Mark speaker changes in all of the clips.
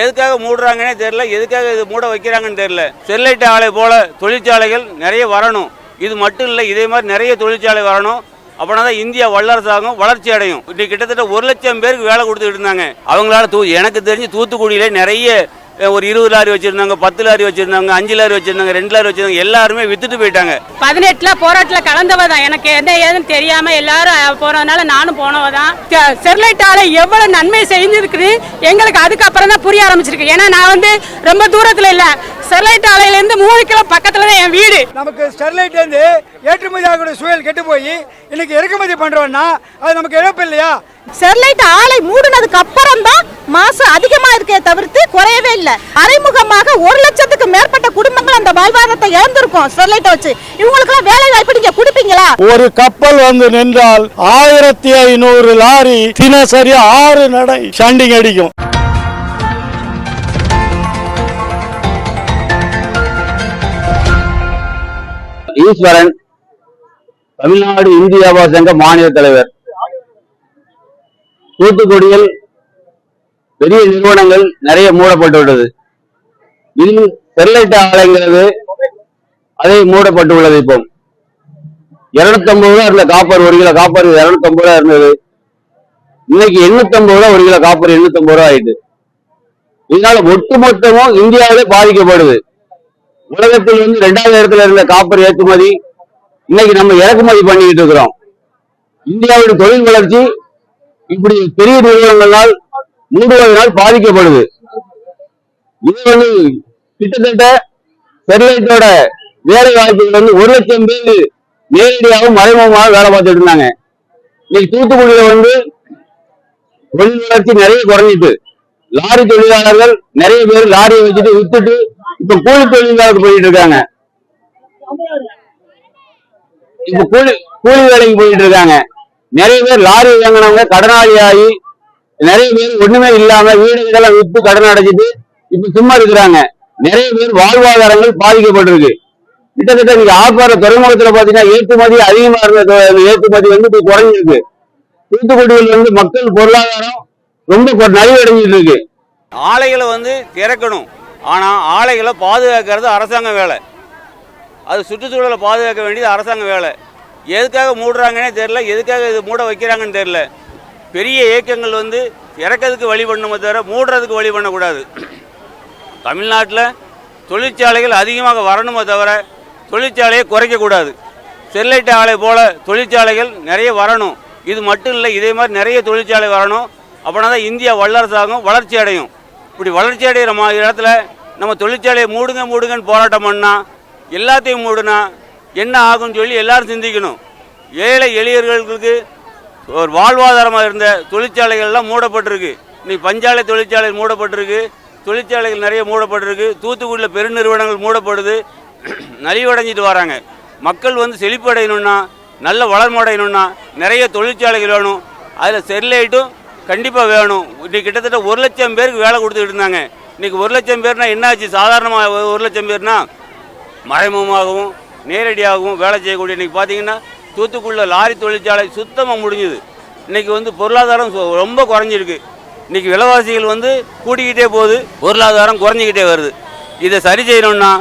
Speaker 1: எதுக்காக மூடுறாங்கன்னே தெரியல. எதுக்காக இது மூட வைக்கிறாங்கன்னு தெரியல. ஸ்டெர்லைட் ஆலை போல தொழிற்சாலைகள் நிறைய வரணும். இது மட்டும் இல்லை இதே மாதிரி நிறைய தொழிற்சாலை வரணும். அப்படின்னா தான் இந்தியா வல்லரசாகும் வளர்ச்சி அடையும். இன்னைக்கு கிட்டத்தட்ட ஒரு லட்சம் பேருக்கு வேலை கொடுத்துட்டு இருந்தாங்க. அவங்களால தூ எனக்கு தெரிஞ்சு தூத்துக்குடியில நிறைய ஒரு இருபது லாரி வச்சிருந்தாங்க பத்து லாரி வச்சிருந்தாங்க அஞ்சு லாரி வச்சிருந்தாங்க ரெண்டு லாரி வச்சிருந்தாங்க எல்லாருமே வித்துட்டு போயிட்டாங்க.
Speaker 2: பதினெட்டுல போராட்டத்துல கலந்தவ தான். எனக்கு என்ன ஏதுன்னு தெரியாம எல்லாரும் போறதுனால நானும் போனவ தான். ஸ்டெர்லைட் ஆலை எவ்வளவு நன்மை செஞ்சிருக்குது. எங்களுக்கு அதுக்கப்புறம் தான் புரிய ஆரம்பிச்சிருக்கு. ஏன்னா நான் வந்து ரொம்ப தூரத்துல இல்ல. ஸ்டெர்லைட் ஆலையில இருந்து மூணு கிலோ பக்கத்துல தான் என் வீடு.
Speaker 3: நமக்கு ஸ்டெர்லைட் இருந்து ஏற்றுமதி ஆகக்கூடிய சூழல் கெட்டு போய் இன்னைக்கு இறக்குமதி பண்றோம்னா அது நமக்கு இழப்பு இல்லையா?
Speaker 4: ஸ்டெர்லைட் ஆலை மூடினதுக்கு அப்புறம் தான் மாசு அதிகமா இருக்கே தவிர்த்து குறையவே இல்லை. மறைமுகமாக ஒரு லட்சத்துக்கு மேற்பட்ட குடும்பங்கள் அந்த வாழ்வாதாரத்தை இழந்திருக்கும் ஸ்டெர்லைட்டை வச்சு. இவங்களுக்கெல்லாம் வேலை வாய்ப்பு நீங்க கொடுப்பீங்களா?
Speaker 5: ஒரு கப்பல் வந்து நின்றால் ஆயிரத்தி ஐநூறு லாரி தினசரி ஆறு நடை சண்டிங் அடிக்கும்.
Speaker 1: ஈஸ்வரன் தமிழ்நாடு இந்திய வியாபார சங்க மாநில தலைவர். தூத்துக்குடியில் பெரிய நிறுவனங்கள் நிறைய மூடப்பட்டுள்ளது இதில் ஸ்டெர்லைட் ஆலைங்கிறது அதை மூடப்பட்டுள்ளது இப்போ. இருநூத்தம்பது ரூபா இருந்த காப்பர் ஒரு கிலோ காப்பர் இருநூத்தம்பது ரூபா இருந்தது. இன்னைக்கு எண்ணூத்தம்பது ரூபா ஒரு கிலோ காப்பர் எண்ணூத்தம்பது ரூபா ஆயிட்டு. இதனால ஒட்டுமொத்தமும் இந்தியாவிலே பாதிக்கப்படுது. உலகத்தில் வந்து ரெண்டாவது இடத்துல இருந்த காப்பர் ஏற்றுமதி இன்னைக்கு நம்ம இறக்குமதி பண்ணிக்கிட்டு இருக்கிறோம். இந்தியாவுடைய தொழில் வளர்ச்சி இப்படி பெரிய நிறுவனங்களால் மூடுவதனால் பாதிக்கப்படுது. இது வந்து கிட்டத்தட்ட ஸ்டெர்லைட்டோட வேலை வாய்ப்புகள் வந்து ஒரு லட்சம் பேர் நேரடியாகவும் மறைமுகமாக வேலை பார்த்துட்டு இருந்தாங்க. இன்னைக்கு தூத்துக்குடியில வந்து தொழில் வளர்ச்சி நிறைய குறைஞ்சிட்டு லாரி தொழிலாளர்கள் நிறைய பேர் லாரியை வச்சுட்டு வித்துட்டு இப்ப கூலி தொழிலாளருக்கு போயிட்டு இருக்காங்க. இப்ப கூலி கூலி வேலைக்கு போயிட்டு இருக்காங்க. நிறைய பேர் லாரி வாங்கினவங்க கடனாளி ஆகி நிறைய பேர் ஒண்ணுமே இல்லாம வீடு இதெல்லாம் வித்து கடன் அடைச்சிட்டு இப்ப சும்மா இருக்கிறாங்க. நிறைய பேர் வாழ்வாதாரங்கள் பாதிக்கப்பட்டிருக்கு. கிட்டத்தட்ட நீங்க ஆப்பாறை துறைமுகத்துல பாத்தீங்கன்னா ஏற்றுமதி அதிகமா இருந்த ஏற்றுமதி வந்து இப்ப குறைஞ்சிருக்கு. தூத்துக்குடியில் வந்து மக்கள் பொருளாதாரம் ரொம்ப நலிவடைஞ்சிட்டு இருக்கு. ஆலைகளை வந்து திறக்கணும். ஆனால் ஆலைகளை பாதுகாக்கிறது அரசாங்க வேலை. அது சுற்றுச்சூழலை பாதுகாக்க வேண்டியது அரசாங்க வேலை. எதுக்காக மூடுறாங்கன்னே தெரில எதுக்காக இது மூட வைக்கிறாங்கன்னு தெரில பெரிய இயக்கங்கள் வந்து இறக்கிறதுக்கு வழி பண்ணுமே தவிர மூடுறதுக்கு வழி பண்ணக்கூடாது. தமிழ்நாட்டில் தொழிற்சாலைகள் அதிகமாக வரணுமே தவிர தொழிற்சாலையை குறைக்கக்கூடாது. ஸ்டெர்லைட் ஆலை போல் தொழிற்சாலைகள் நிறைய வரணும். இது மட்டும் இல்லை இதே மாதிரி நிறைய தொழிற்சாலை வரணும். அப்படின்னா தான் இந்தியா வல்லரசாகும் வளர்ச்சி அடையும். இப்படி வளர்ச்சி அடைகிற மா இடத்துல நம்ம தொழிற்சாலையை மூடுங்க மூடுங்கன்னு போராட்டம் பண்ணால் எல்லாத்தையும் மூடுனா என்ன ஆகும்னு சொல்லி எல்லாரும் சிந்திக்கணும். ஏழை எளியர்களுக்கு ஒரு வாழ்வாதாரமாக இருந்த தொழிற்சாலைகள்லாம் மூடப்பட்டிருக்கு. இன்னைக்கு பஞ்சாலை தொழிற்சாலை மூடப்பட்டிருக்கு. தொழிற்சாலைகள் நிறைய மூடப்பட்டிருக்கு. தூத்துக்குடியில் பெருநிறுவனங்கள் மூடப்படுது. நலிவடைஞ்சிட்டு வராங்க. மக்கள் வந்து செழிப்படையணும்னா நல்ல வளர்மடையணும்னா நிறைய தொழிற்சாலைகள் வேணும். அதில் ஸ்டெர்லைட்டும் கண்டிப்பாக வேணும். இன்றைக்கி கிட்டத்தட்ட ஒரு லட்சம் பேருக்கு வேலை கொடுத்துக்கிட்டு இருந்தாங்க. இன்றைக்கி ஒரு லட்சம் பேர்னா என்னாச்சு சாதாரணமாக ஒரு லட்சம் பேர்னா மறைமுகமாகவும் நேரடியாகவும் வேலை செய்யக்கூடிய இன்றைக்கி பார்த்தீங்கன்னா தூத்துக்குள்ள லாரி தொழிற்சாலை சுத்தமாக முடிஞ்சுது. இன்னைக்கு வந்து பொருளாதாரம் ரொம்ப குறைஞ்சிருக்கு. இன்றைக்கி விலைவாசிகள் வந்து கூட்டிக்கிட்டே போகுது. பொருளாதாரம் குறைஞ்சிக்கிட்டே வருது. இதை சரி செய்யணும்னா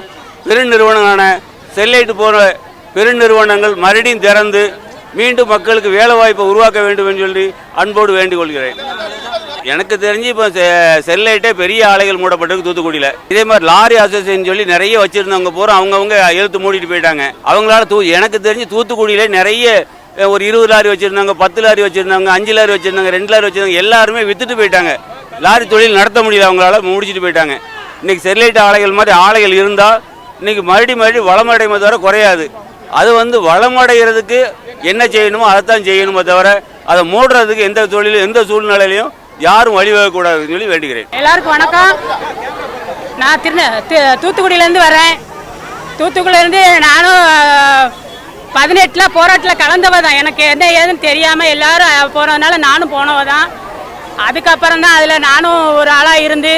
Speaker 1: பெருநிறுவனங்களான செல்லைட்டு போன்ற பெருநிறுவனங்கள் மறுபடியும் திறந்து மீண்டும் மக்களுக்கு வேலை வாய்ப்பை உருவாக்க வேண்டும் என்று சொல்லி அன்போடு வேண்டிக் கொள்கிறேன் எனக்கு தெரிஞ்சு இப்போ செல்லைட்டே பெரிய ஆலைகள் மூடப்பட்டிருக்கு தூத்துக்குடியில். இதே மாதிரி லாரி அசோசியேஷன் சொல்லி நிறைய வச்சுருந்தவங்க பூரா அவங்கவுங்க எழுத்து மூடிட்டு போயிட்டாங்க. அவங்களால தூ எனக்கு தெரிஞ்சு தூத்துக்குடியிலே நிறைய ஒரு இருபது லாரி வச்சுருந்தாங்க பத்து லாரி வச்சுருந்தாங்க அஞ்சு லாரி வச்சுருந்தாங்க ரெண்டு லாரி வச்சுருந்தாங்க எல்லாருமே வித்துட்டு போயிட்டாங்க. லாரி தொழில் நடத்த முடியல அவங்களால முடிச்சுட்டு போயிட்டாங்க. இன்னைக்கு செல்லைட் ஆலைகள் மாதிரி ஆலைகள் இருந்தால் இன்னைக்கு மறுபடி மறுபடி வளமடைமை தவிர குறையாது. அது வந்து வளமடைகிறதுக்கு என்ன செய்யணுமோ அதைத்தான் செய்யணுமே தவிர அதை மூடுறதுக்கு எந்த தொழிலும் எந்த சூழ்நிலையிலையும் யாரும் வழிவகக்கூடாதுன்னு சொல்லி வேண்டுகிறேன்.
Speaker 2: எல்லாருக்கும் வணக்கம். நான் திருநெ தூத்துக்குடியிலேருந்து வரேன் தூத்துக்குடியிலேருந்து நானும் பதினெட்டில் போராட்டத்தில் கலந்தவ தான். எனக்கு என்ன ஏதுன்னு தெரியாமல் எல்லாரும் அஹ், போனதுனால நானும் போனவ தான். அதுக்கப்புறம் தான் அதில் நானும் ஒரு ஆளாக இருந்து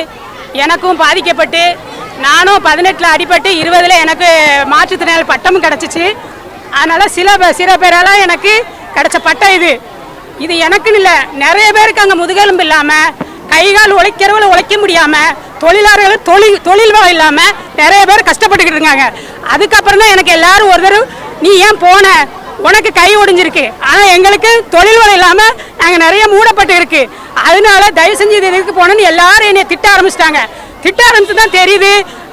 Speaker 2: எனக்கும் பாதிக்கப்பட்டு நானும் பதினெட்டில் அடிபட்டு இருபதில் எனக்கு மாற்றுத்திறனாளி பட்டமும் கிடச்சிச்சு. அதனால் சில சில பேரால் எனக்கு கிடைச்ச பட்டம் இது. இது எனக்குன்னு இல்லை நிறைய பேருக்கு அங்கே முதுகெலும்பு இல்லாமல் கைகால் உழைக்கிறவங்கள உழைக்க முடியாமல் தொழிலாளர்கள் தொழில் தொழில் வளம் இல்லாமல் நிறைய பேர் கஷ்டப்பட்டுக்கிட்டு இருக்காங்க. அதுக்கப்புறம் தான் எனக்கு எல்லாரும் ஒரு நீ ஏன் போன? உனக்கு கை ஒடிஞ்சிருக்கு. ஆனால் எங்களுக்கு தொழில் வளம் இல்லாமல் நாங்கள் நிறைய மூடப்பட்டு இருக்கு. அதனால தயவு செஞ்சு இது எதுக்கு போனோம்னு எல்லாரும் என்னை திட்ட ஆரம்பிச்சிட்டாங்க. திட்ட ஆரம்பிச்சு தான் தெரியுது.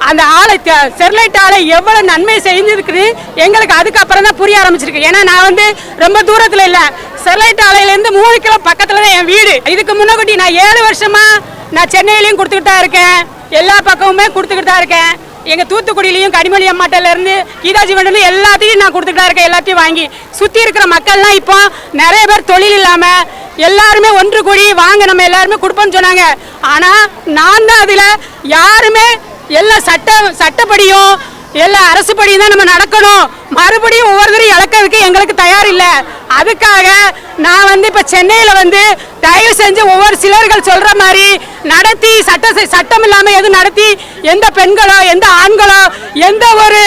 Speaker 2: அந்த ஆலை ஸ்டெர்லைட் ஆலை எவ்வளோ நன்மை செஞ்சிருக்குது. எங்களுக்கு அதுக்கப்புறம் தான் புரிய ஆரம்பிச்சிருக்கு. ஏன்னா நான் வந்து ரொம்ப தூரத்தில் இல்லை. ஸ்டெர்லைட் ஆலையிலேருந்து மூணு கிலோ பக்கத்தில் தான் என் வீடு. இதுக்கு முன்னாடி நான் ஏழு வருஷமாக நான் சென்னையிலையும் கொடுத்துக்கிட்டு தான் இருக்கேன். எல்லா பக்கமுமே கொடுத்துக்கிட்டு தான் இருக்கேன். எங்கள் தூத்துக்குடியிலையும் கனிமொழி அம்மாட்டிலேருந்து கீதாஜி மண்டலம் எல்லாத்தையும் நான் கொடுத்துட்டு தான் இருக்கேன். எல்லாத்தையும் வாங்கி. சுற்றி இருக்கிற மக்கள்லாம் இப்போ நிறைய பேர் தொழில் இல்லாமல் எல்லாருமே ஒன்று கூடி வாங்க நம்ம எல்லாருமே கொடுப்போம்னு சொன்னாங்க. ஆனால் நான் தான் அதில் யாருமே எல்லா சட்ட சட்டப்படியும் எல்லா அரசுப்படியும் தான் நம்ம நடக்கணும். மறுபடியும் ஒவ்வொருத்தரையும் இழக்கிறதுக்கு எங்களுக்கு தயார் இல்லை. அதுக்காக நான் வந்து இப்போ சென்னையில் வந்து தயவு செஞ்சு ஒவ்வொரு சிலர்கள் சொல்கிற மாதிரி நடத்தி சட்ட சட்டம் இல்லாமல் எதுவும் நடத்தி எந்த பெண்களோ எந்த ஆண்களோ எந்த ஒரு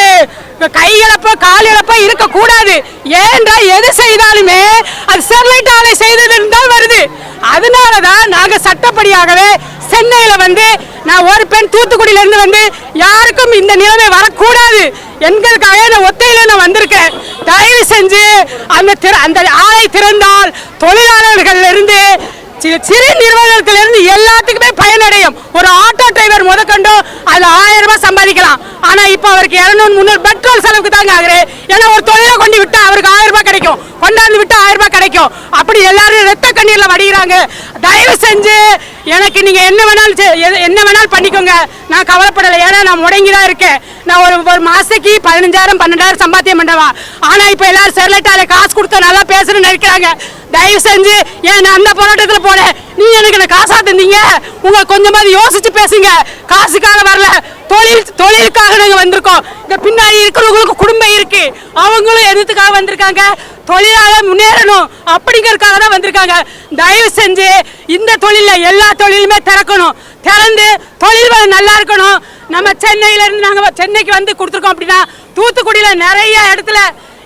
Speaker 2: கை இழப்போ கால் இழப்போ இருக்க கூடாது எது செய்தாலுமே அது ஸ்டெர்லைட் ஆலை செய்தது இருந்தால் வருது. அதனாலதான் நாங்கள் சட்டப்படியாகவே சென்னையில் வந்து நான் ஒரு பெண் தூத்துக்குடியிலேருந்து வந்து யாருக்கும் இந்த நிலைமை வரக்கூடாது. எங்களுக்காக நான் ஒத்தையில் நான் வந்திருக்கேன். தயவு செஞ்சு அந்த திற- அந்த ஆலை திறந்தால் தொழிலாளர்கள் இருந்து சிறு நிறுவனத்துல இருந்து எல்லாத்துக்குமே பயனடையும். ஒரு ஆட்டோ டிரைவர் முதற்கொண்டு அதில் ஆயிரம் ரூபாய் சம்பாதிக்கலாம். ஆனா இப்ப அவருக்கு இருநூறு முந்நூறு பெட்ரோல் செலவுக்கு தாங்க ஆகுது. ஏன்னா ஒரு தொழிலை கொண்டு விட்டா அவருக்கு ஆயிரம் ரூபாய் கிடைக்கும். கொண்டாந்து விட்டா ஆயிரம் ரூபாய் கிடைக்கும். அப்படி எல்லாரும் ரத்த கண்ணீர்ல வடிகிறாங்க. தயவு செஞ்சு எனக்கு நீங்க என்ன வேணாலும் செ- எது- என்ன வேணாலும் பண்ணிக்கோங்க. நான் கவலைப்படலை. ஏன்னா நான் முடங்கி தான் இருக்கேன். நான் ஒரு ஒரு மாசத்துக்கு பதினஞ்சாயிரம் பன்னெண்டாயிரம் சம்பாத்தியம் பண்ணவா. ஆனா இப்ப எல்லாரும் செர்லைட்டால காசு கொடுத்து நல்லா பேசணும்னு நினைக்கிறாங்க. தயவு செஞ்சு ஏன் நான் அந்த போராட்டத்தில் போனேன்? நீ எனக்கு இந்த காசா தந்தீங்க? உங்க கொஞ்சமாவது யோசிச்சு பேசுங்க. காசுக்காக வரல. தொழில் தொழிலுக்காக நாங்கள் வந்திருக்கோம். இந்த பின்னாடி இருக்கிறவங்களுக்கு குடும்பம் இருக்கு. அவங்களும் எதுக்காக வந்திருக்காங்க? தொழிலாளர் முன்னேறணும். அப்படிங்கறதுக்காக தான் வந்திருக்காங்க. தயவு செஞ்சு இந்த தொழிலில் எல்லா தொழிலுமே திறக்கணும். திறந்து தொழில் வளம் நல்லா இருக்கணும். நம்ம சென்னையிலேருந்து நாங்கள் சென்னைக்கு வந்து கொடுத்துருக்கோம் அப்படின்னா தூத்துக்குடியில் நிறைய இடத்துல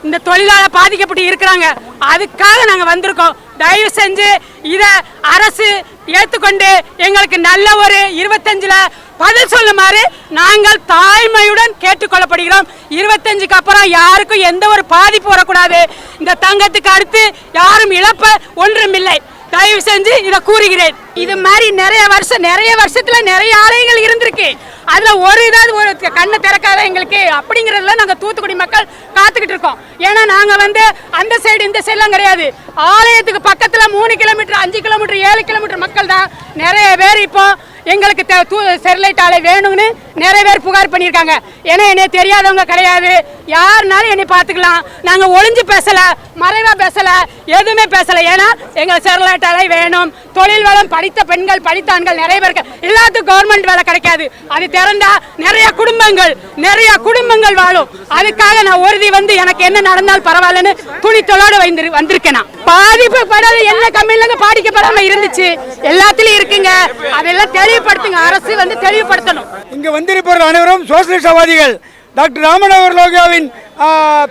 Speaker 2: இந்த தொழிலாளர் பாதிக்கப்பட்டு இருக்கிறாங்க. அதுக்காக நாங்கள் வந்திருக்கோம். தயவு செஞ்சு இதை அரசு ஏற்றுக்கொண்டு எங்களுக்கு நல்ல ஒரு இருபத்தஞ்சில் பதில் சொல்லுமாறு நாங்கள் தாய்மையுடன் கேட்டுக்கொள்ளப்படுகிறோம் இருபத்தஞ்சுக்கு அப்புறம் யாருக்கும் எந்த ஒரு பாதிப்பு வரக்கூடாது. இந்த தங்கத்துக்கு அடுத்து யாரும் இழப்ப ஒன்றுமில்லை தயவு செஞ்சு இதை கூறுகிறேன். இது மாதிரி நிறைய வருஷம் நிறைய வருஷத்துல நிறைய ஆலயங்கள் இருந்திருக்கு. அதில் ஒரு இதாவது ஒரு கண்ணை திறக்காத எங்களுக்கு அப்படிங்கிறதுல நாங்கள் தூத்துக்குடி மக்கள் காத்துக்கிட்டு இருக்கோம். ஏன்னா நாங்கள் வந்து அந்த சைடு இந்த சைடுலாம் கிடையாது. ஆலயத்துக்கு பக்கத்தில் மூணு கிலோமீட்டர் அஞ்சு கிலோமீட்டர் ஏழு கிலோமீட்டர் மக்கள் தான். நிறைய பேர் இப்போ எங்களுக்கு தூ ஸ்டெர்லைட் ஆலை வேணும்னு நிறைய பேர் புகார் பண்ணியிருக்காங்க. ஏன்னா என்னை தெரியாதவங்க கிடையாது. யாருனாலும் என்னை பார்த்துக்கலாம். நாங்கள் ஒளிஞ்சு பேசலை மறைவாக பேசலை எதுவுமே பேசலை. ஏன்னா எங்கள் ஸ்டெர்லைட் வேணும். தொழில் வளம் படித்த பெண்கள் படித்த ஆண்கள் நிறைய பேருக்கு. எல்லாத்துக்கும் கவர்மெண்ட் வேலை கிடைக்காது. அது திறந்தா நிறைய குடும்பங்கள் நிறைய குடும்பங்கள் வாழும். அதுக்காக நான் உறுதி வந்து எனக்கு என்ன நடந்தால் பரவாயில்லன்னு துணித்தலோடு வந்து வந்திருக்கேன் நான். பாதிப்பு படாத என்ன கம்மியில பாதிக்கப்படாம இருந்துச்சு. எல்லாத்துலயும் இருக்குங்க. அதெல்லாம் தெளிவுபடுத்துங்க. அரசு வந்து தெளிவுபடுத்தணும்.
Speaker 3: இங்கே வந்திருப்பவர்கள் அனைவரும் சோசியலிசவாதிகள். டாக்டர் ராமநகர் லோகியாவின்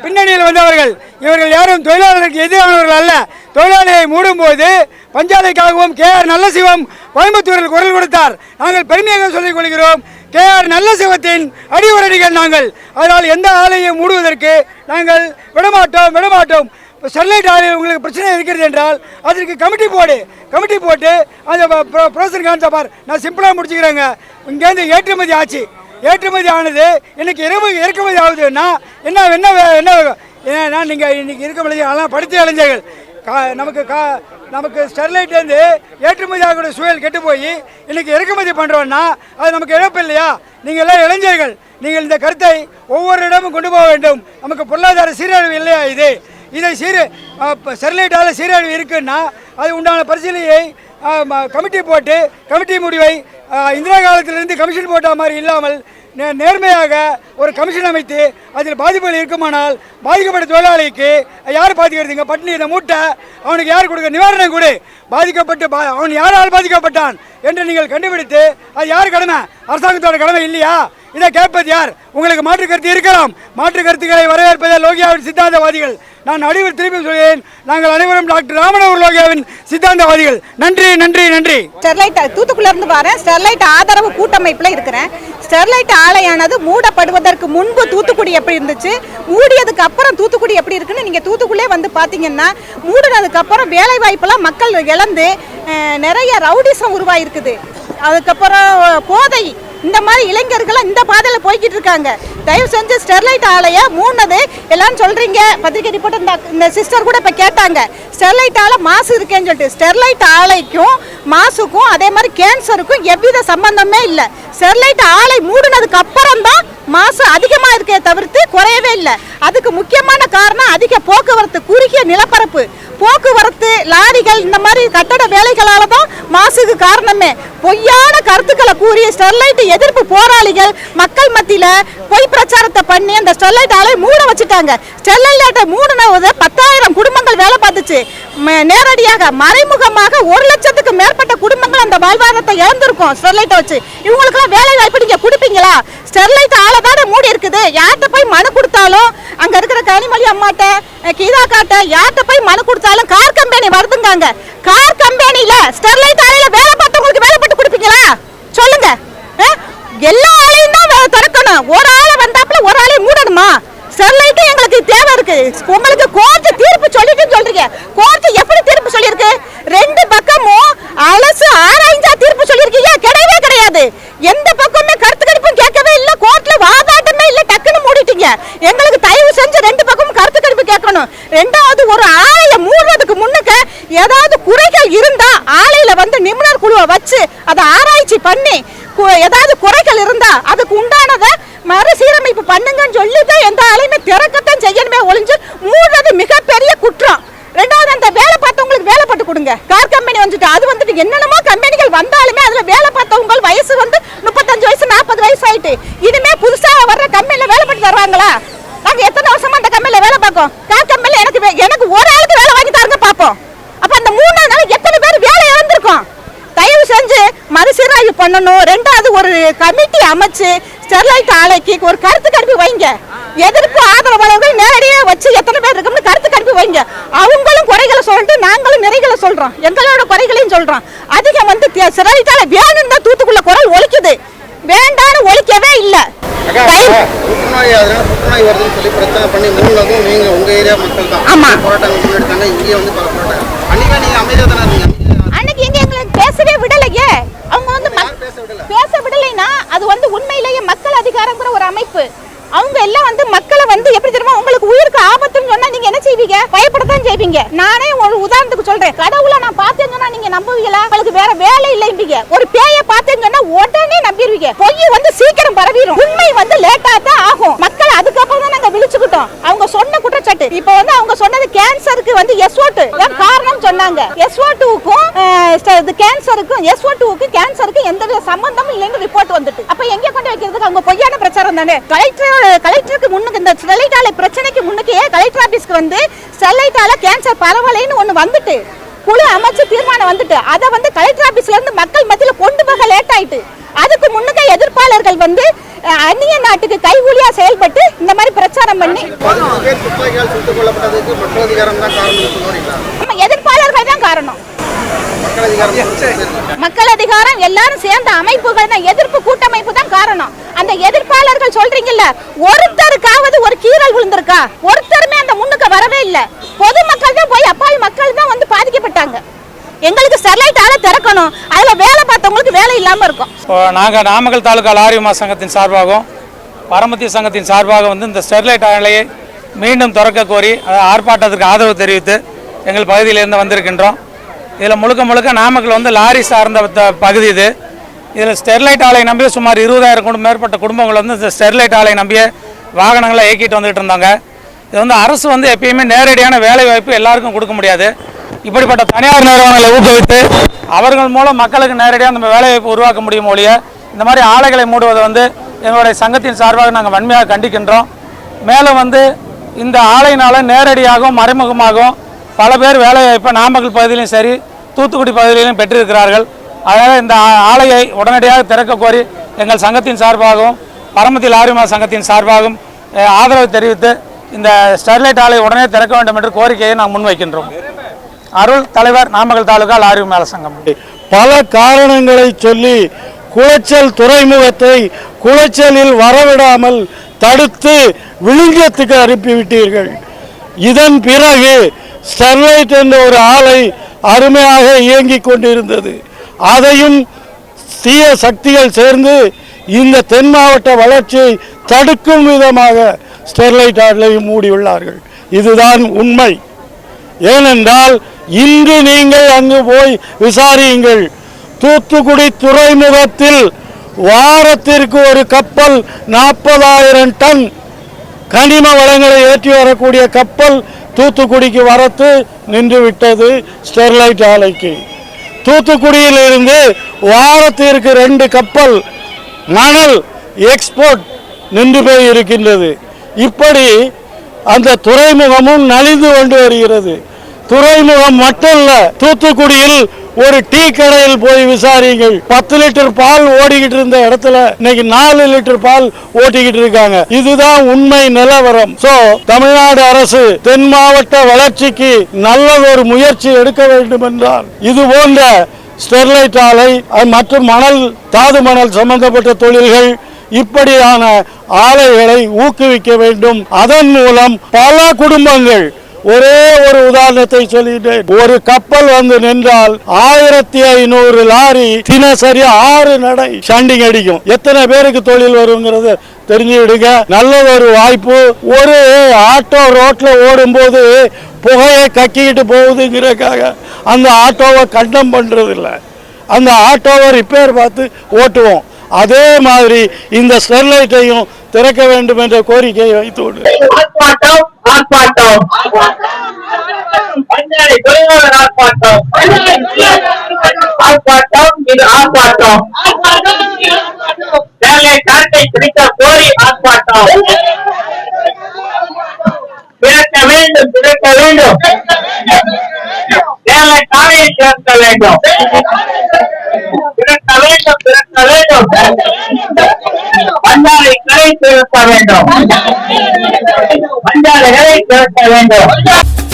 Speaker 3: பின்னணியில் வந்தவர்கள். இவர்கள் யாரும் தொழிலாளர்களுக்கு எதிரானவர்கள் அல்ல. தொழிலாளியை மூடும்போது பஞ்சாலைக்காகவும் கே ஆர் நல்லசிவம் கோயம்புத்தூரில் குரல் கொடுத்தார். நாங்கள் பெருமையாக சொல்லிக் கொள்கிறோம். கே ஆர் நல்லசிவத்தின் அடிவுரடிகள் நாங்கள். அதனால் எந்த ஆலையும் மூடுவதற்கு நாங்கள் விடமாட்டோம் விடமாட்டோம். இப்போ ஸ்டெர்லைட் ஆலையில் உங்களுக்கு பிரச்சனை இருக்கிறது என்றால் அதற்கு கமிட்டி போடு. கமிட்டி போட்டு அந்த ப்ரோசன் கான்சா பார் நான் சிம்பிளாக முடிச்சுக்கிறேங்க. இங்கேருந்து ஏற்றுமதி ஆச்சு. ஏற்றுமதி ஆனது இன்னைக்கு இறம இறக்குமதி ஆகுதுன்னா என்ன என்ன என்ன ஏன்னா நீங்கள் இன்னைக்கு இறக்குமதி அதெல்லாம் படித்த இளைஞர்கள் கா நமக்கு கா நமக்கு ஸ்டெர்லைட்லேருந்து ஏற்றுமதி ஆகக்கூடிய சூழல் கெட்டு போய் இன்னைக்கு இறக்குமதி பண்ணுறோன்னா அது நமக்கு இழப்பு இல்லையா? நீங்கள் எல்லாம் இளைஞர்கள். நீங்கள் இந்த கருத்தை ஒவ்வொரு இடமும் கொண்டு போக வேண்டும். நமக்கு பொருளாதார சீரழிவு இல்லையா இது? இதை சீர ஸ்டெர்லைட்டால் சீரழிவு இருக்குன்னா அது உண்டான பரிசீலனையை கமிட்டி போட்டு கமிட்டி முடிவை இந்திரா காலத்திலிருந்து கமிஷன் போட்ட மாதிரி இல்லாமல் நே- நேர்மையாக ஒரு கமிஷன் அமைத்து அதில் பாதிப்புகள் இருக்குமானால் பாதிக்கப்பட்ட தொழிலாளிக்கு யார் பாதிக்கிறதுங்க? பட்டினி இந்த மூட்டை அவனுக்கு யார் கொடுக்க? நிவாரணம் கொடு. பாதிக்கப்பட்டு பா அவன் யாரால் பாதிக்கப்பட்டான்? என்று நீங்கள் கண்டுபிடித்து அது யார் கடமை? அரசாங்கத்தோட கடமை இல்லையா? இதை கேட்பது யார்? உங்களுக்கு மாற்று கருத்து இருக்கலாம். மாற்று கருத்துக்களை வரவேற்பதே லோகியாவின் சித்தாந்தவாதிகள். நான் அனைவர் திரும்பி சொல்கிறேன். நாங்கள் அனைவரும் டாக்டர் ராமனவர் லோகியாவின் சித்தாந்தவாதிகள். நன்றி நன்றி நன்றி.
Speaker 4: ஸ்டெர்லைட் தூத்துக்குள்ள இருந்து வரேன். ஸ்டெர்லைட் ஆதரவு கூட்டமைப்பில் இருக்கிறேன். ஸ்டெர்லைட் ஆலையானது மூடப்படுவதற்கு முன்பு தூத்துக்குடி எப்படி இருந்துச்சு? மூடியதுக்கு அப்புறம் தூத்துக்குடி எப்படி இருக்குன்னு நீங்கள் தூத்துக்குள்ளே வந்து பார்த்தீங்கன்னா மூடினதுக்கு அப்புறம் வேலை வாய்ப்பெல்லாம் மக்கள் இழந்து நிறைய ரவுடிசம் உருவாயிருக்குது. அதுக்கப்புறம் போதை இந்த மாதிரி இளைஞர்கள் இந்த பாதையில் போய்கிட்டு இருக்காங்க. தயவு செஞ்சு ஸ்டெர்லைட் ஆலையை மூணது எல்லாரும் சொல்றீங்க. பத்திரிகை ரிப்போர்ட் இந்த இந்த சிஸ்டர் கூட இப்போ கேட்டாங்க. ஸ்டெர்லைட் ஆலை மாசு இருக்கேன்னு சொல்லிட்டு. ஸ்டெர்லைட் ஆலைக்கும் மாசுக்கும் அதே மாதிரி கேன்சருக்கும் எவ்வித சம்பந்தமே இல்லை. ஸ்டெர்லைட் ஆலை மூடினதுக்கு அப்புறம் தான் மாசு அதிகமாக இருக்கே தவிர்த்து குறையவே இல்லை. அதுக்கு முக்கியமான காரணம் அதிக போக்குவரத்து குறுகிய நிலப்பரப்பு. போக்குவரத்து லாரிகள் இந்த மாதிரி கட்டட வேலைகளால் தான் மாசுக்கு காரணமே. பொய்யான கருத்துக்களை கூறி ஸ்டெர்லைட் எதிர்ப்பு போராளிகள் மக்கள் மத்தியில் பொய் பிரச்சாரத்தை பண்ணி அந்த ஸ்டெர்லைட் ஆலை மூட வச்சுட்டாங்க. ஸ்டெர்லைட்டை மூடின பத்தாயிரம் குடும்பங்கள் வேலை பார்த்துச்சு. நேரடியாக மறைமுகமாக ஒரு லட்சத்துக்கு மேற்பட்ட குடும்பங்கள் அந்த வாழ்வாதாரத்தை இழந்திருக்கும். ஸ்டெர்லைட்டை வச்சு. இவங்களுக்குலாம் வேலை வாய்ப்பு நீங்க கொடுப்பீங்களா? ஸ்டெர்லைட் ஆளதான மூடி இருக்குது. யார்கிட்ட போய் மனு கொடுத்தாலும் அங்க இருக்கிற கனிமொழி அம்மாட்ட கீதா காட்ட யார்கிட்ட போய் மனு கொடுத்தாலும் கார் கம்பெனி வருதுங்காங்க. கார் கம்பெனியில் ஸ்டெர்லைட் ஆலையில வேலை பார்த்தவங்களுக்கு வேலை பட்டு கொடுப்பீங்களா? சொல்லுங்க. எல்லா ஆலையும் தான் திறக்கணும். ஒரு ஆளை வந்தாப்புல ஒரு ஆளையும் மூடணுமா? ஸ்டெர்லைட் எங்களுக்கு தேவை இருக்கு. உங்களுக்கு கோர்ட் தீர்ப்பு சொல்லிட்டு சொல்றீங்க. கோர்ட் எப்படி தீர்ப்பு சொல்லியிருக்கு? ரெண்டு பக்கமும் அலசு ஆராய்ஞ்சா தீர்ப்பு சொல்லியிருக்கீங்க. கிடையவே கிடையாது. எந்த பக்கமுமே கருத்து கணிப்பும் கேட்கவே இல்ல. கோர்ட்ல வாதாட்டமே இல்ல. டக்குன்னு மூடிட்டீங்க. எங்களுக்கு தயவு செஞ்சு ரெண்டு பக்கமும் கருத்து கணிப்பு கேட்கணும். ரெண்டாவது ஒரு ஆலையை மூடுறதுக்கு முன்னுக்க ஏதாவது குறைகள் இருந்தா ஆலையில வந்து நிபுணர் குழுவை வச்சு அதை ஆராய்ச்சி பண்ணி ஏதாவது குறைகள் இருந்தா அதுக்கு உண்டானதை மறுசீரமைப்பு பண்ணுங்க சொல்லி தான் எந்த ஆலையுமே திறக்கத்தான் செய்யணுமே ஒழிஞ்சு மூடுறது மிகப்பெரிய குற்றம் ரெண்டாவது அந்த வேலை பார்த்தவங்களுக்கு வேலை போட்டு கொடுங்க கார் கம்பெனி வந்துட்டு அது வந்துட்டு என்னென்னமோ கம்பெனிகள் வந்தாலுமே அதுல வேலை பார்த்தவங்க வயசு வந்து முப்பத்தஞ்சு வயசு ஆயிட்டு. இனிமே புதுசா வர்ற கம்பெனில வேலை பண்ணி தருவாங்களா நாங்க எத்தனை வருஷமா அந்த கம்பெனில வேலை பார்க்கோம்? கார் கம்பெனில எனக்கு வே- எனக்கு ஒரு ஆளுக்கு வேலை வாங்கி தாருங்க பார்ப்போம். அப்ப அந்த மூணாவது நாள் எத்தனை பேர் வேலை இழந்திருக்கோம்? தயவு செஞ்சு மறுசீராய்வு பண்ணணும். ரெண்டாவது ஒரு கமிட்டி அமைச்சு ஸ்டெர்லைட் ஆலைக்கு ஒரு கருத்து கருப்பி வைங்க. எதிர்ப்பு ஆதரவாளர்கள் நேரடியாக வச்சு எத்தனை பேர் இருக்கும்னு கருத்து கருப்பி வைங்க. அவங்களும் குறைகளை சொல்லிட்டு நாங்களும் நிறைகளை சொல்றோம். எங்களோட குறைகளையும் சொல்றோம். அதிகம் வந்து ஸ்டெர்லைட் ஆலை வேணும்னு தான் தூத்துக்குள்ள குரல் ஒழிக்குது வேண்டான்னு ஒலிக்கவே இல்லை.
Speaker 6: அன்னைக்கே
Speaker 4: எங்களுக்கு பேசவே விடலையே. அவங்க வந்து?
Speaker 6: பேச
Speaker 4: விடலைன்னா அது வந்து உண்மையிலேயே மக்கள் அதிகாரங்கிற ஒரு அமைப்பு. அவங்க எல்லாம் வந்து மக்களை வந்து எப்படி தெரியுமா உங்களுக்கு உயிருக்கு ஆபத்துன்னு சொன்னா நீங்க என்ன செய்வீங்க? பயப்படத்தான் செய்வீங்க. நானே ஒரு உதாரணத்துக்கு சொல்றேன். கடவுளை நான் பார்த்தேன்னு சொன்னா நீங்க நம்புவீங்களா? உங்களுக்கு வேற வேலை இல்லைம்பீங்க. ஒரு பேயை பார்த்தேன்னு சொன்னா உடனே நம்பிடுவீங்க. பொய் வந்து சீக்கிரம் பரவிடும் உண்மை வந்து லேட்டா தான் ஆகும். மக்கள் அதுக்கப்புறம் தான் நாங்க விழிச்சுக்கிட்டோம். அவங்க சொன்ன குற்றச்சாட்டு. இப்போ வந்து அவங்க சொன்னது கேன்சருக்கு வந்து எஸ்ஓட்டு காரணம் சொன்னாங்க. எஸ்ஓ டூக்கும் கேன்சருக்கும் எஸ்ஓ டூக்கும் கேன்சருக்கும் எந்த வித சம்பந்தமும் இல்லைன்னு ரிப்போர்ட் வந்துட்டு. அப்ப எங்க கொண்டு வைக்கிறதுக்கு அவங்க பொய்யான பிரச்சாரம் தானே? கலெக்டர் கலெக்டருக்கு முன்னுக்கு இந்த ஸ்டெர்லைட் ஆலை பிரச்சனைக்கு முன்னுக்கே கலெக்டர் ஆபீஸ்க்கு வந்து ஸ்டெர்லைட் ஆலை கேன்சர் பரவலைன்னு ஒண்ணு வந்துட்டு குழு அமைச்சு தீர்மானம் வந்துட்டு அதை வந்து கலெக்டர் ஆபீஸ்ல இருந்து மக்கள் மத்தியில கொண்டு போக லேட் ஆயிட்டு அதுக்கு முன்னுக்க எதிர்ப்பாளர்கள் வந்து அந்நிய நாட்டுக்கு கைகூலியா செயல்பட்டு இந்த மாதிரி பிரச்சாரம் பண்ணி எதிர்ப்பாளர்கள் தான் காரணம்.
Speaker 6: மக்கள் அதிகாரம்
Speaker 4: எல்லாரும் சேர்ந்த அமைப்புகள் தான் எதிர்ப்பு கூட்டமைப்பு தான் காரணம். அந்த எதிர்ப்பாளர்கள் சொல்றீங்கல்ல ஒருத்தருக்காவது ஒரு கீறல் விழுந்திருக்கா? ஒருத்தருமே அந்த முன்னுக்கு வரவே இல்லை. பொதுமக்கள் தான் போய் அப்பாவி மக்கள் தான் வந்து பாதிக்கப்பட்டாங்க. எங்களுக்கு ஸ்டெர்லைட் ஆலை திறக்கணும். அதுல வேலை பார்த்தவங்களுக்கு வேலை இல்லாம இருக்கும்.
Speaker 7: நாங்கள் நாமக்கல் தாலுகா லாரிமா சங்கத்தின் சார்பாகவும் பரமத்தி சங்கத்தின் சார்பாக வந்து இந்த ஸ்டெர்லைட் ஆலையை மீண்டும் திறக்க கோரி ஆர்ப்பாட்டத்திற்கு ஆதரவு தெரிவித்து எங்கள் பகுதியிலிருந்து வந்திருக்கின்றோம். இதில் முழுக்க முழுக்க நாமக்கல் வந்து லாரி சார்ந்த பகுதி இது. இதில் ஸ்டெர்லைட் ஆலை நம்பியே சுமார் இருபதாயிரம் குடும்பம் மேற்பட்ட குடும்பங்கள் வந்து இந்த ஸ்டெர்லைட் ஆலை நம்பியே வாகனங்களை இயக்கிட்டு வந்துட்டு இருந்தாங்க. இது வந்து அரசு வந்து எப்பயுமே நேரடியான வேலை வாய்ப்பு எல்லாருக்கும் கொடுக்க முடியாது. இப்படிப்பட்ட தனியார் நிறுவனங்களை ஊக்குவித்து அவர்கள் மூலம் மக்களுக்கு நேரடியாக நம்ம வேலைவாய்ப்பு உருவாக்க முடியும் ஒழிய இந்த மாதிரி ஆலைகளை மூடுவதை வந்து எங்களுடைய சங்கத்தின் சார்பாக நாங்கள் வன்மையாக கண்டிக்கின்றோம். மேலும் வந்து இந்த ஆலையினால நேரடியாகவும் மறைமுகமாகவும் பல பேர் வேலைவாய்ப்பை நாமக்கல் பகுதியிலும் சரி தூத்துக்குடி பகுதியிலும் பெற்றிருக்கிறார்கள். அதனால் இந்த ஆலையை உடனடியாக திறக்க கோரி எங்கள் சங்கத்தின் சார்பாகவும் பரமத்தி லாரிமா சங்கத்தின் சார்பாகவும் ஆதரவு தெரிவித்து இந்த ஸ்டெர்லைட் ஆலை உடனே திறக்க வேண்டும் என்ற கோரிக்கையை நாம் முன்வைக்கின்றோம். அருள் தலைவர் நாமக்கல் தாலுகா லாரி மேல சங்கம்.
Speaker 5: பல காரணங்களை சொல்லி குளச்சல் துறைமுகத்தை குளச்சலில் வரவிடாமல் தடுத்து விழுங்கியத்துக்கு அனுப்பிவிட்டீர்கள். இதன் பிறகு ஸ்டெர்லைட் என்ற ஒரு ஆலை அருமையாக இயங்கிக் கொண்டிருந்தது. அதையும் தீய சக்திகள் சேர்ந்து இந்த தென் மாவட்ட வளர்ச்சியை தடுக்கும் விதமாக ஸ்டெர்லைட் ஆலையை மூடியுள்ளார்கள். இதுதான் உண்மை. ஏனென்றால் இன்று நீங்கள் அங்கு போய் விசாரியுங்கள். தூத்துக்குடி துறைமுகத்தில் வாரத்திற்கு ஒரு கப்பல் நாற்பதாயிரம் டன் கனிம வளங்களை ஏற்றி வரக்கூடிய கப்பல் தூத்துக்குடிக்கு வரத்து நின்று விட்டது ஸ்டெர்லைட் ஆலைக்கு. தூத்துக்குடியில் இருந்து வாரத்திற்கு ரெண்டு கப்பல் மணல் எக்ஸ்போர்ட் நின்று போய் இருக்கின்றது இப்படி அந்த துறைமுகமும் நலிந்து கொண்டு வருகிறது. துறைமுகம் மட்டும் இல்லை தூத்துக்குடியில் ஒரு டீ கடையில் போய் விசாரிங்கள் பத்து லிட்டர் பால் ஓடிக்கிட்டு இருந்த இடத்துல இன்னைக்கு நாலு லிட்டர் பால் ஓட்டிக்கிட்டு இருக்காங்க. இதுதான் உண்மை நிலவரம். சோ தமிழ்நாடு அரசு தென் மாவட்ட வளர்ச்சிக்கு நல்ல ஒரு முயற்சி எடுக்க வேண்டும் என்றால் இது போன்ற ஸ்டெர்லைட் ஆலை மற்றும் மணல் தாது மணல் சம்பந்தப்பட்ட தொழில்கள் இப்படியான ஆலைகளை ஊக்குவிக்க வேண்டும். அதன் மூலம் பல குடும்பங்கள் ஒரே ஒரு உதாரணத்தை சொல்லிட்டேன். ஒரு கப்பல் வந்து நின்றால் ஆயிரத்தி ஐநூறு லாரி தினசரி ஆறு நடை ஷண்டிங் அடிக்கும். எத்தனை பேருக்கு தொழில் வருங்கிறத தெரிஞ்சுக்கிடுங்க. நல்ல ஒரு வாய்ப்பு. ஒரு ஆட்டோ ரோட்ல ஓடும்போது புகையை கக்கிக்கிட்டு போகுதுங்கிறதுக்காக அந்த ஆட்டோவை கண்டம் பண்றது அந்த ஆட்டோவை ரிப்பேர் பார்த்து ஓட்டுவோம். அதே மாதிரி இந்த ஸ்டெர்லைட்டையும் திறக்க வேண்டும் என்ற கோரிக்கையை வைத்து கொண்டு.
Speaker 8: ஆர்ப்பாட்டம். ஆர்ப்பாட்டம் பஞ்சாலை தொழிலாளர் ஆர்ப்பாட்டம். ஆர்ப்பாட்டம் இது ஆர்ப்பாட்டம். வேலை காட்டை பிடிக்க கோரி ஆர்ப்பாட்டம். திறக்க வேண்டும் திறக்க வேண்டும். வேலை காலையை திறக்க வேண்டும். திறக்க வேண்டும் திறக்க வேண்டும். பஞ்சாலை கடை திறக்க வேண்டும். பஞ்சாலைகளை திறக்க வேண்டும்